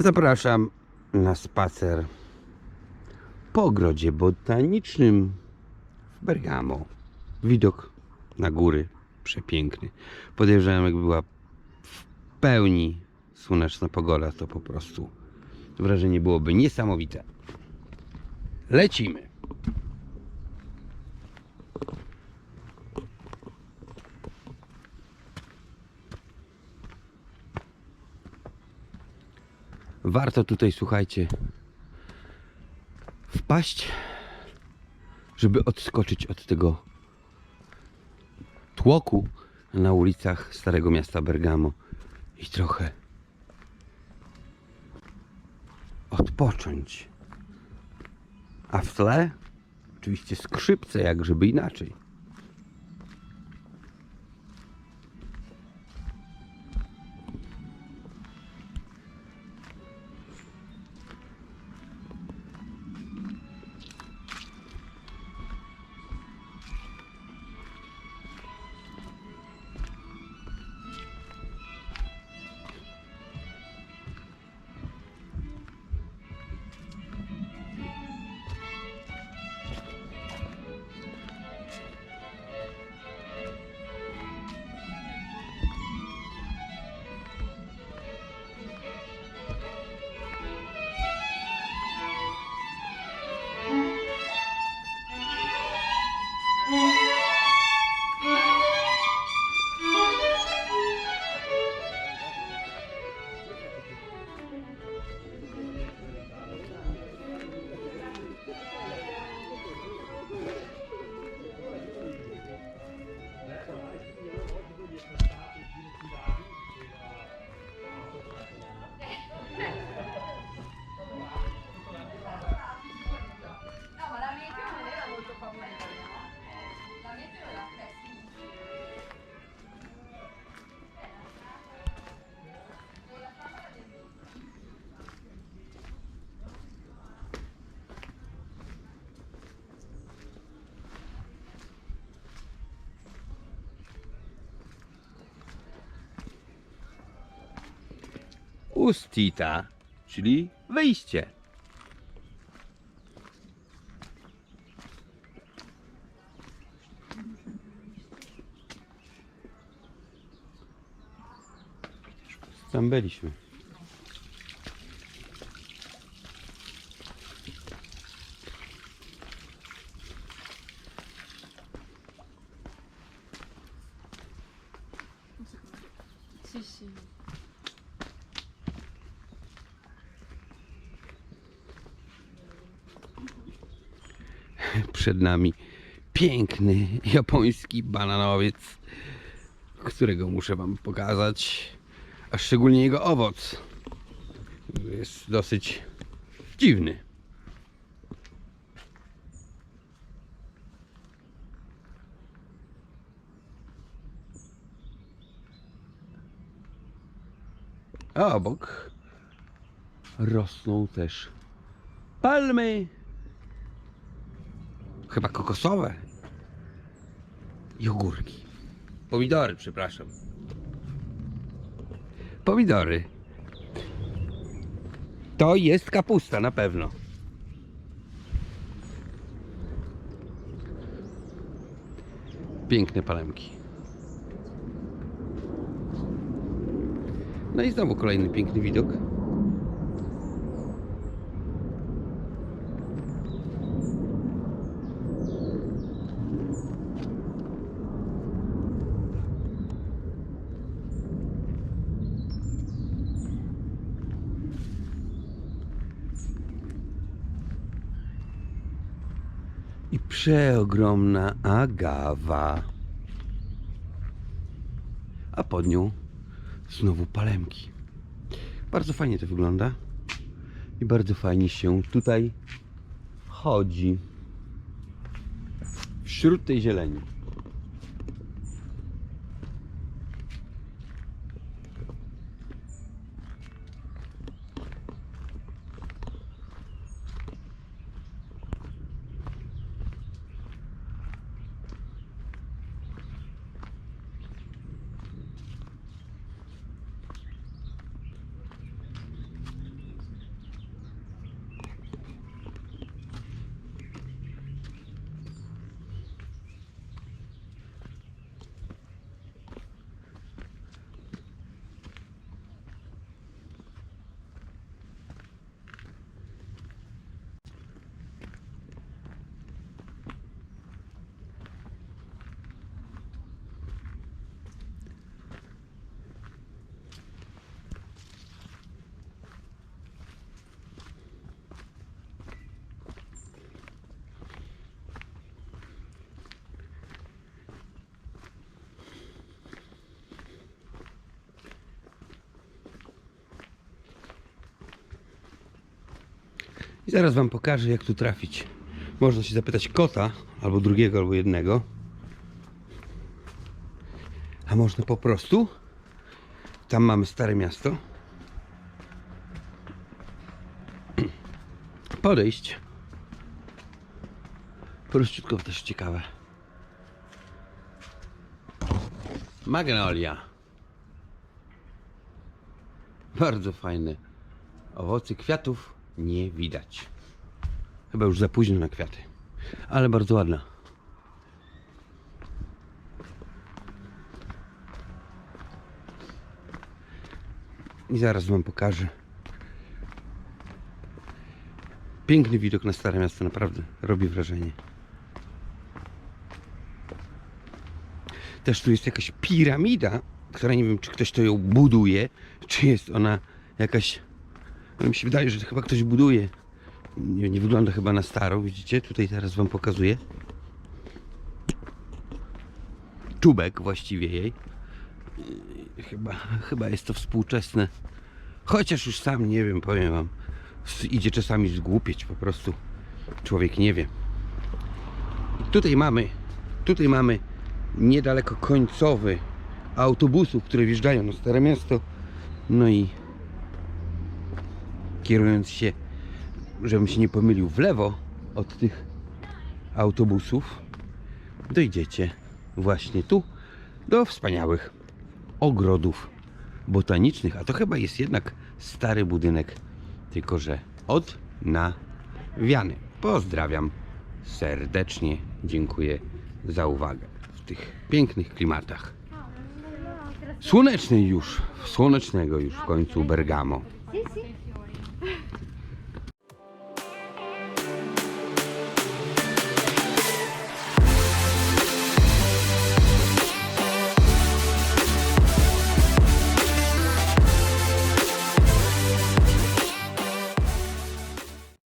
Zapraszam na spacer po ogrodzie botanicznym w Bergamo. Widok na góry przepiękny. Podejrzewam, jakby była w pełni słoneczna pogoda, to po prostu wrażenie byłoby niesamowite. Lecimy. Warto tutaj, słuchajcie, wpaść, żeby odskoczyć od tego tłoku na ulicach Starego Miasta Bergamo i trochę odpocząć. A w tle oczywiście skrzypce, jak żeby inaczej. Ustita, czyli wyjście. Tam byliśmy. Sì, Przed nami piękny japoński bananowiec, którego muszę Wam pokazać, a szczególnie jego owoc. Jest dosyć dziwny. A obok rosną też palmy. Chyba kokosowe. I ogórki. Pomidory, przepraszam. Pomidory. To jest kapusta na pewno. Piękne palemki. No i znowu kolejny piękny widok. I przeogromna agawa. A pod nią znowu palemki. Bardzo fajnie to wygląda. I bardzo fajnie się tutaj chodzi. Wśród tej zieleni. I zaraz wam pokażę jak tu trafić. Można się zapytać kota, albo drugiego, albo jednego. A można po prostu. Tam mamy stare miasto. Podejść. Prościutko też ciekawe. Magnolia. Bardzo fajne. Owocy kwiatów nie widać. Chyba już za późno na kwiaty. Ale bardzo ładna. I zaraz wam pokażę. Piękny widok na Stare Miasto, naprawdę robi wrażenie. Też tu jest jakaś piramida, która nie wiem, czy ktoś to ją buduje, czy jest ona jakaś. No mi się wydaje, że chyba ktoś buduje. Nie, nie wygląda chyba na starą, widzicie? Tutaj teraz wam pokazuję. Czubek właściwie jej. Chyba, chyba jest to współczesne. Chociaż już sam nie wiem, powiem wam. Idzie czasami zgłupieć po prostu. Człowiek nie wie. Tutaj mamy, tutaj mamy niedaleko końcowy autobusów, które wjeżdżają na Stare Miasto. No i kierując się, żebym się nie pomylił, w lewo od tych autobusów, dojdziecie właśnie tu do wspaniałych ogrodów botanicznych. A to chyba jest jednak stary budynek, tylko że odnawiany. Pozdrawiam serdecznie. Dziękuję za uwagę w tych pięknych klimatach. Słonecznej już, słonecznego już w końcu Bergamo.